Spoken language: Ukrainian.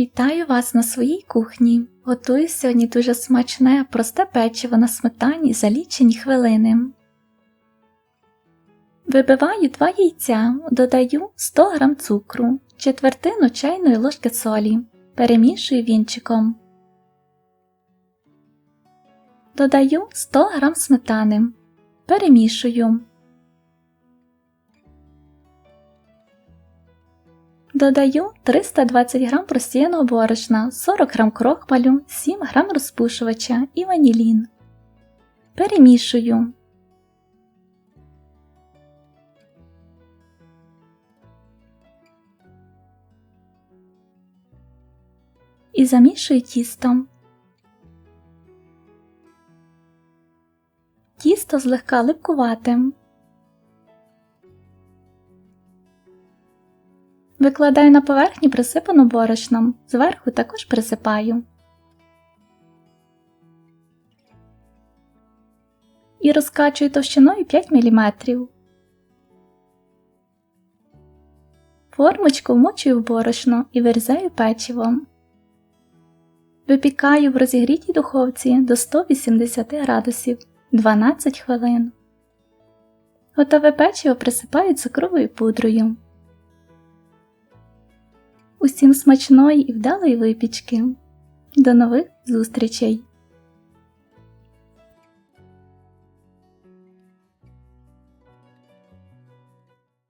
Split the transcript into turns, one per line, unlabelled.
Вітаю вас на своїй кухні. Готую сьогодні дуже смачне, просте печиво на сметані за лічені хвилини. Вибиваю 2 яйця, додаю 100 г цукру, четвертину чайної ложки солі, перемішую вінчиком. Додаю 100 г сметани, перемішую. Додаю 320 г просіяного борошна, 40 г крохмалю, 7 г розпушувача і ванілін. Перемішую. І замішую тісто. Тісто злегка липкувате. Викладаю на поверхню присипану борошном, зверху також присипаю. І розкачую товщиною 5 мм. Формочку вмочую в борошно і вирізаю печивом. Випікаю в розігрітій духовці до 180 градусів 12 хвилин. Готове печиво присипаю цукровою пудрою. Усім смачної і вдалої випічки. До нових зустрічей!